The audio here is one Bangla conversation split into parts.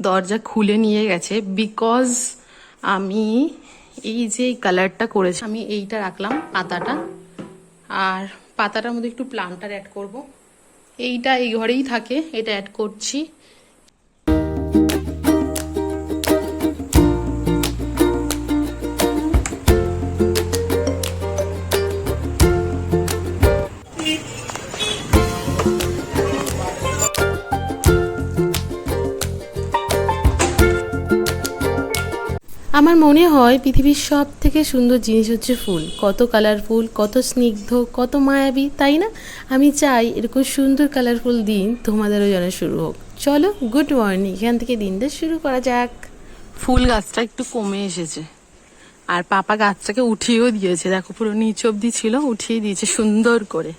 দরজা খুলে নিয়ে গেছে বিকজ আমি এই যে কালারটা করেছি, আমি এইটা রাখলাম পাতাটা। আর পাতাটার মধ্যে একটু প্লান্টার অ্যাড করব। এইটা এই ঘরেই থাকে, এটা অ্যাড করছি। মনে হয় পৃথিবীর সব থেকে সুন্দর জিনিস হচ্ছে ফুল। কত কালারফুল কত স্নিগ্ধ, কত মায়াবী, তাই না? আমি চাই এরকম সুন্দর কালারফুল দিন তোমাদেরও যেন শুরু হোক। চলো গুড মর্নিং এখান থেকে দিনটা শুরু করা যাক। ফুল গাছটা একটু কমে এসেছে। আর পাপা গাছটাকে উঠিয়েও দিয়েছে। দেখো পুরো নিচ অব্দি ছিল, উঠিয়ে দিয়েছে সুন্দর করে।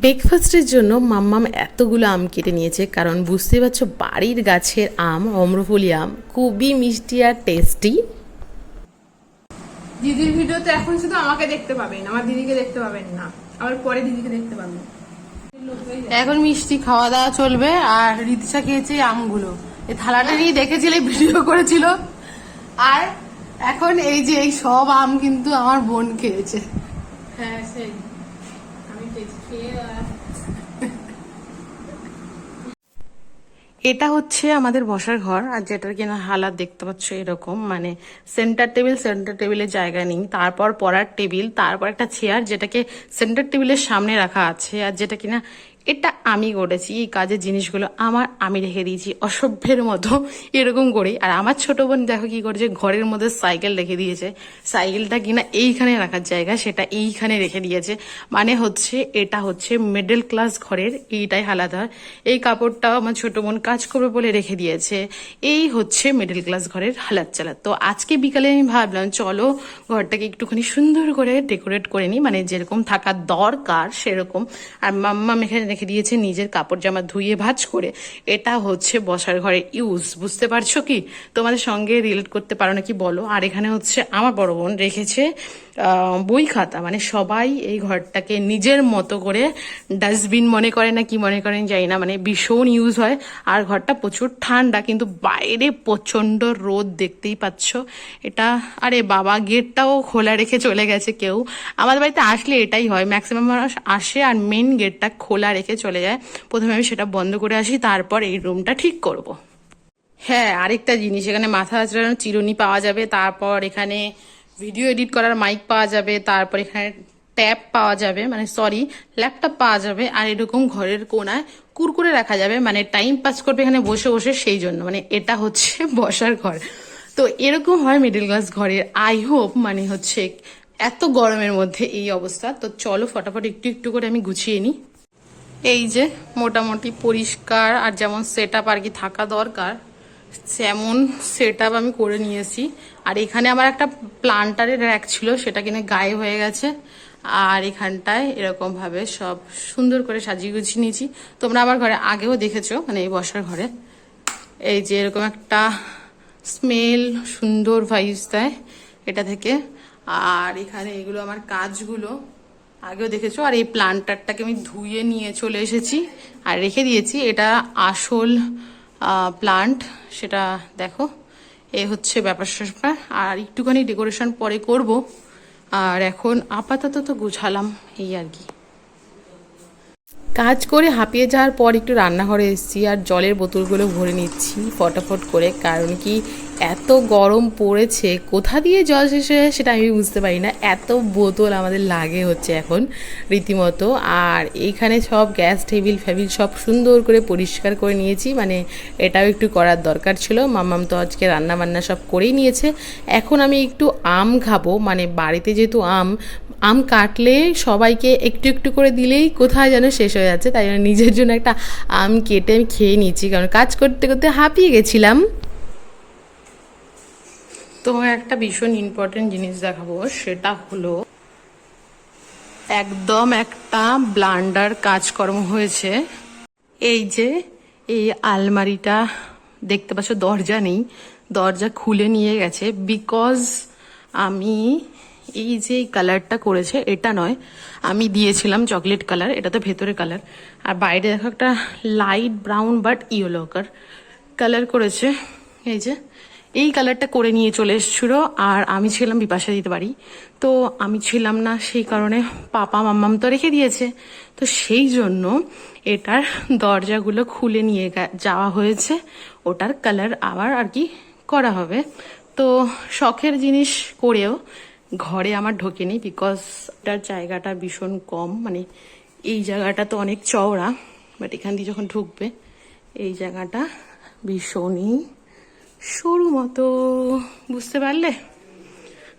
ব্রেকফাস্টের জন্য মাম্মাম এতগুলো আম কেটে নিয়েছে কারণ বুঝতে পারছ বাড়ির গাছের আম অম্রফলি আম খুবই মিষ্টি আর টেস্টি দিদির ভিডিওতে এখন শুধু আমাকে দেখতে পাবেন আমার দিদিকে দেখতে পাবেন না আবার পরে দিদিকে দেখতে পাবেন। এখন মিষ্টি খাওয়া দাওয়া চলবে আর রিতিশা খেয়েছে এই আমগুলো। এই থালাটা নিয়ে দেখেছিলে ভিডিও করেছিল। আর এখন এই যে এই সব আম কিন্তু আমার বোন খেয়েছে। হ্যাঁ সেই আমি খেয়েছি খেয়ে আর এটা হচ্ছে আমাদের বসার ঘর, আর যেটার কিনা হালাত দেখতে পাচ্ছ এরকম মানে সেন্টার টেবিল সেন্টার টেবিলের জায়গা নেই। তারপর পড়ার টেবিল তারপর একটা চেয়ার যেটাকে সেন্টার টেবিলের সামনে রাখা আছে, আর যেটা কিনা এটা আমি করেছি, এই কাজের জিনিসগুলো আমার আমি রেখে দিয়েছি অসভ্যের মতো, এরকম করেই। আর আমার ছোট বোন দেখো কি করেছে, ঘরের মধ্যে সাইকেল রেখে দিয়েছে। সাইকেলটা কিনা এইখানে রাখার জায়গা, সেটা এইখানে রেখে দিয়েছে। মানে হচ্ছে, এটা হচ্ছে মিডল ক্লাস ঘরের, এইটাই হয় এই কাপড়টাও আমার ছোট বোন কাজ করবে বলে রেখে দিয়েছে। এই হচ্ছে মিডল ক্লাস ঘরের হালাত চালাত। তো আজকে বিকালে আমি ভাবলাম, চলো ঘরটাকে একটুখানি সুন্দর করে ডেকোরেট করে নিই। মানে যেরকম থাকা দরকার, সেরকম। আর মাম্মা এখানে রেখে দিয়েছে, নিজের কাপড় জামা ধুয়ে ভাজ করে। এটা হচ্ছে বসার ঘরে ইউজ। বুঝতে পারছ কি? তোমাদের সঙ্গে রিলেট করতে পারো নাকি বলো? আর এখানে হচ্ছে আমার বড় বোন রেখেছে বই খাতা মানে সবাই এই ঘরটাকে নিজের মতো করে ডাস্টবিন মনে করে না কি মনে করেন জানি না মানে ভীষণ ইউজ হয়। আর ঘরটা প্রচুর ঠান্ডা, কিন্তু বাইরে প্রচণ্ড রোদ দেখতেই পাচ্ছ। এটা, আরে বাবা, গেটটাও খোলা রেখে চলে গেছে কেউ। আমাদের বাড়িতে আসলে এটাই হয় ম্যাক্সিমাম মানুষ আসে আর মেন গেটটা খোলা রেখে চলে যায়। প্রথমে আমি সেটা বন্ধ করে আসি, তারপর এই রুমটা ঠিক করব। হ্যাঁ আরেকটা জিনিস, এখানে মাথা চিরুনি পাওয়া যাবে, তারপর এখানে ভিডিও এডিট করার মাইক পাওয়া যাবে, তারপর এখানে ট্যাব পাওয়া যাবে মানে সরি ল্যাপটপ পাওয়া যাবে, আর এরকম ঘরের কোনায় কুরকুরে রাখা যাবে মানে টাইম পাস করবে এখানে বসে বসে সেই জন্য মানে এটা হচ্ছে বসার ঘর। তো এরকম হয় মিডিল ক্লাস ঘরের আই হোপ মানে হচ্ছে এত গরমের মধ্যে এই অবস্থা। তো চলো ফটাফট একটু একটু করে আমি গুছিয়ে নিই। এই যে মোটামুটি পরিষ্কার, আর যেমন সেট আর কি থাকা দরকার। যেমন সেট আমি করে নিয়েছি। আর এখানে আমার একটা প্লান্টারের র্যাক ছিল, সেটা কিনে গায়ে হয়ে গেছে। আর এখানটায় এরকম ভাবে সব সুন্দর করে সাজিয়ে গুছিয়ে নিয়েছি। তোমরা আমার ঘরে আগেও দেখেছ মানে এই বসার ঘরে। এই যে এরকম একটা স্মেল সুন্দর ভাইস দেয় এটা থেকে। আর এখানে এগুলো আমার কাজগুলো আগেও দেখেছ। আর এই প্লান্টারটাকে আমি ধুয়ে নিয়ে চলে এসেছি। আর রেখে দিয়েছি। এটা আসল প্লান্ট সেটা দেখো। এ হচ্ছে ব্যাপার স্যাপার আর একটুখানি ডেকোরেশন পরে করব। আর এখন আপাতত তো গুছালাম, এই আর কি। কাজ করে হাঁপিয়ে যাওয়ার পর একটু রান্নাঘরে এসেছি আর জলের বোতলগুলো ভরে নিচ্ছি ফটাফট করে, কারণ কি এত গরম পড়েছে, কোথা দিয়ে জল শেষ হয়ে সেটা আমি বুঝতে পারি না। এত বোতল আমাদের লাগে হচ্ছে এখন রীতিমতো। আর এইখানে সব গ্যাস, টেবিল, ফ্যাবিল সব সুন্দর করে পরিষ্কার করে নিয়েছি। মানে এটাও একটু করার দরকার ছিল। মাম্মাম তো আজকে রান্না বান্না সব করেই নিয়েছে। এখন আমি একটু আম খাব। মানে বাড়িতে যেহেতু আম আম কাটলে সবাইকে একটু একটু করে দিলেই কোথায় যেন শেষ হয়ে যাচ্ছে। তাই জন্য নিজের জন্য একটা আম কেটে আমি খেয়ে নিয়েছি। কারণ কাজ করতে করতে হাঁপিয়ে গেছিলাম। তোমার একটা ভীষণ ইম্পর্টেন্ট জিনিস দেখাবো, সেটা হলো একদম একটা ব্লান্ডার কাজকর্ম হয়েছে। এই যে, এই আলমারিটা দেখতে পাচ্ছ, দরজা নেই, দরজা খুলে নিয়ে গেছে বিকজ আমি এই যে কালারটা করেছে, এটা নয়, আমি দিয়েছিলাম চকলেট কালার এটা তো ভেতরে কালার আর বাইরে দেখো একটা light brown but yellow colour করেছে, এই যে এই কালারটা করে নিয়ে চলে এসেছিল, আর আমি ছিলাম বিপাশা দিতে পারি তো আমি ছিলাম না সেই কারণে পাপা, মাম্মাম তো রেখে দিয়েছে। তো সেই জন্য এটার দরজাগুলো খুলে নিয়ে যাওয়া হয়েছে। ওটার কালার আবার আর কি করা হবে। তো শখের জিনিস করেও ঘরে আমার ঢোকেনি বিকজ এটার জায়গাটা ভীষণ কম। মানে এই জায়গাটা তো অনেক চওড়া বাট এখান দিয়ে যখন ঢুকবে, এই জায়গাটা ভীষণই সরু মতো, বুঝতে পারলে?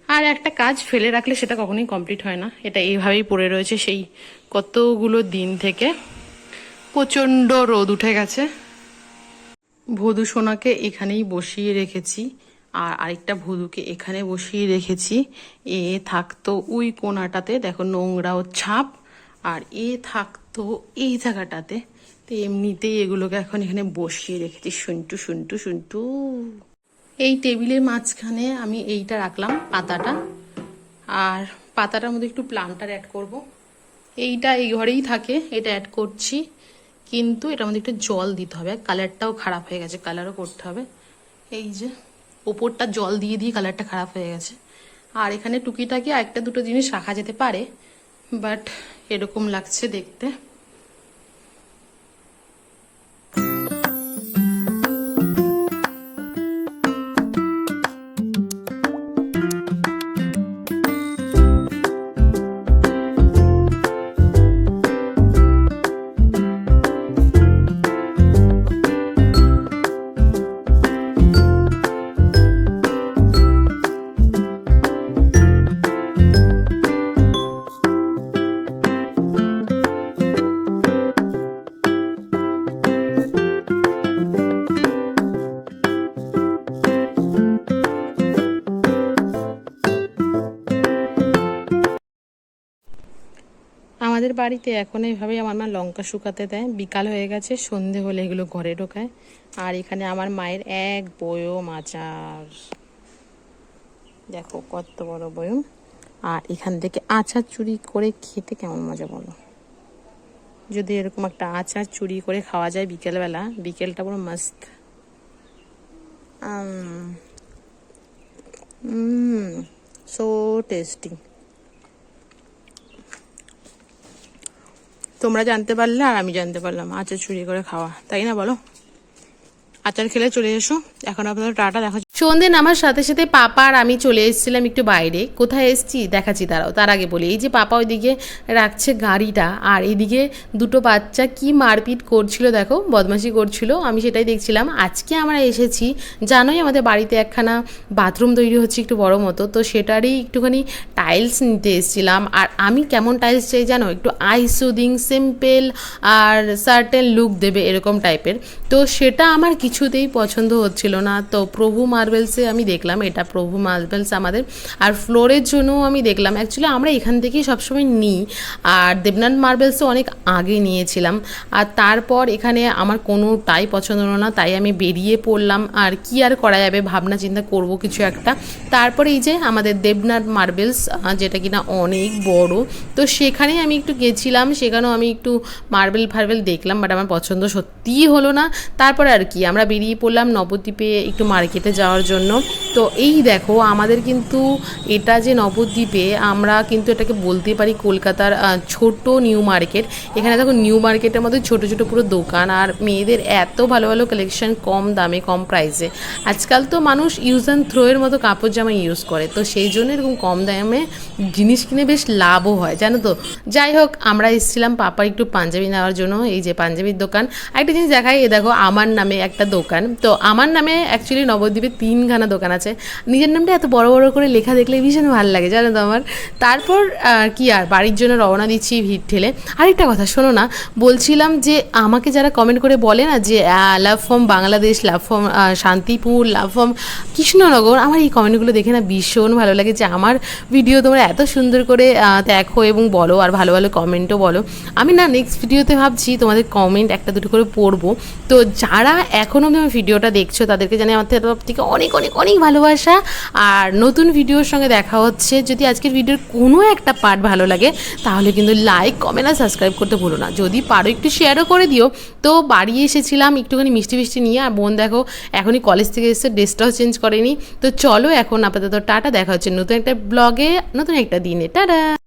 আর একটা কাজ ফেলে রাখলে সেটা কখনোই কমপ্লিট হয় না। এটা এইভাবেই পড়ে রয়েছে সেই কতগুলো দিন থেকে। প্রচণ্ড রোদ উঠে গেছে। ভদু সোনাকে এখানেই বসিয়ে রেখেছি, আর আরেকটা ভদুকে এখানে বসিয়ে রেখেছি। এ থাকতো ওই কোনাটাতে, দেখো নোংরা ও ছাপ, আর এ থাকতো এই জায়গাটাতে। তো এমনিতেই এগুলোকে এখন এখানে বসিয়ে রেখেছি। শুনটু শুনটু শুনটু। এই টেবিলের মাঝখানে আমি এইটা রাখলাম, পাতাটা। আর পাতাটার মধ্যে একটু প্লান্টার অ্যাড করব। এইটা এই ঘরেই থাকে, এটা অ্যাড করছি। কিন্তু এটার মধ্যে একটু জল দিতে হবে। কালারটাও খারাপ হয়ে গেছে কালারও করতে হবে। এই যে, ওপরটা জল দিয়ে দিয়ে কালারটা খারাপ হয়ে গেছে। আর এখানে টুকিটাকি একটা দুটো জিনিস রাখা যেতে পারে বাট এরকম লাগছে দেখতে। আমাদের বাড়িতে এখন এইভাবেই আমার মা লঙ্কা শুকাতে দেয়। বিকাল হয়ে গেছে, সন্ধে হলে এগুলো ঘরে ঢোকায়। আর এখানে আমার মায়ের এক বয়ম আচার। দেখো কত বড় বয়ম। আর এখান থেকে আচার চুরি করে খেতে কেমন মজা বলো। যদি এরকম একটা আচার চুরি করে খাওয়া যায় বিকেলবেলা, বিকেলটা পুরো মাস্ত। সো টেস্টি তোমরা জানতে পারলে আর আমি জানতে পারলাম। আচার চুরি করে খাওয়া। তাই না বলো? আচার খেলে চলে এসো। এখন আপনাদের টাটা দেখা সন্ধে নামার সাথে সাথে পাপা আর আমি চলে এসেছিলাম একটু বাইরে। কোথায় এসেছি? দেখাচ্ছি তারাও তার আগে বলি, এই যে পাপা ওইদিকে রাখছে গাড়িটা, আর এদিকে দুটো বাচ্চা কি মারপিট করছিল, দেখো, বদমাশি করছিল, আমি সেটাই দেখছিলাম। আজকে আমরা এসেছি, জানোই আমাদের বাড়িতে একখানা বাথরুম তৈরি হচ্ছে একটু বড় মতো, তো সেটারই একটুখানি টাইলস নিতে এসেছিলাম। আর আমি কেমন টাইলস চাই জানো? একটু আই সুদিং সিম্পল আর সার্টেন লুক দেবে, এরকম টাইপের তো সেটা আমার কিছুতেই পছন্দ হচ্ছিল না। তো প্রভু মার্বেলসে আমি দেখলাম, এটা প্রভু মার্বেলস আমাদের। আর ফ্লোরের জন্যও আমি দেখলাম। অ্যাকচুয়ালি আমরা এখান থেকেই সবসময় নিই। আর দেবনাথ মার্বেলসও অনেক আগে নিয়েছিলাম। আর তারপর এখানে আমার কোনোটাই পছন্দ হলো না, তাই আমি বেরিয়ে পড়লাম। আর কি আর করা যাবে, ভাবনা চিন্তা করব কিছু একটা। তারপরে এই যে আমাদের দেবনাথ মার্বেলস যেটা কিনা অনেক বড়। তো সেখানেই আমি একটু গেছিলাম। সেখানেও আমি একটু মার্বেল ফার্বেল দেখলাম বাট আমার পছন্দ সত্যিই হলো না। তারপরে আর কি, আমরা বেরিয়ে পড়লাম নবদ্বীপে একটু মার্কেটে যাওয়ার জন্য। তো এই দেখো, আমাদের কিন্তু এটা যে নবদ্বীপে আমরা কিন্তু এটাকে বলতে পারি কলকাতার ছোট নিউ মার্কেট। এখানে দেখো নিউ মার্কেটের মধ্যে ছোট ছোট পুরো দোকান আর মেয়েদের এত ভালো ভালো কালেকশন কম দামে, কম প্রাইসে আজকাল তো মানুষ ইউজ অ্যান্ড থ্রোয়ের মতো কাপড় জামা ইউজ করে। তো সেই জন্য এরকম কম দামে জিনিস কিনে বেশ লাভও হয়, জানো তো? যাই হোক, আমরা এসেছিলাম পাপার একটু পাঞ্জাবি নেওয়ার জন্য, এই যে পাঞ্জাবির দোকান। একটা জিনিস দেখাই, এ দেখো, আমার নামে একটা দোকান। তো আমার নামে অ্যাকচুয়ালি নবদ্বীপে তিনখানা দোকান আছে। নিজের নামটা এত বড় বড় করে লেখা দেখলে ভীষণ ভালো লাগে, জানো তো আমার। তারপর কি আর, বাড়ির জন্য রওনা দিচ্ছি ভিড় ঠেলে। আরেকটা কথা, শোনো না, বলছিলাম যে আমাকে যারা কমেন্ট করে বলে না যে love from Bangladesh love from Shantipur love from Krishnanagar, আমার এই কমেন্টগুলো দেখে না ভীষণ ভালো লাগে যে আমার ভিডিও তোমরা এত সুন্দর করে দেখো এবং বলো আর ভালো ভালো কমেন্টও বলো। আমি না নেক্সট ভিডিওতে ভাবছি তোমাদের কমেন্ট একটা দুটো করে পড়ব। তো যারা এখনও আমার ভিডিওটা দেখছ, তাদেরকে জানি আমার থেকে অনেক অনেক অনেক ভালোবাসা। আর নতুন ভিডিওর সঙ্গে দেখা হচ্ছে। যদি আজকের ভিডিওর কোনো একটা পার্ট ভালো লাগে, তাহলে কিন্তু লাইক কমেন্ট আর সাবস্ক্রাইব করতে ভুলো না। যদি পারো একটু শেয়ারও করে দিও। তো বাড়ি এসেছিলাম একটুখানি মিষ্টি মিষ্টি নিয়ে। আর বোন দেখো, এখনই কলেজ থেকে এসে ড্রেসটাও চেঞ্জ করেনি। তো চলো এখন আপাতত টাটা, দেখা হচ্ছে নতুন একটা ব্লগে নতুন একটা দিনে। টাটা!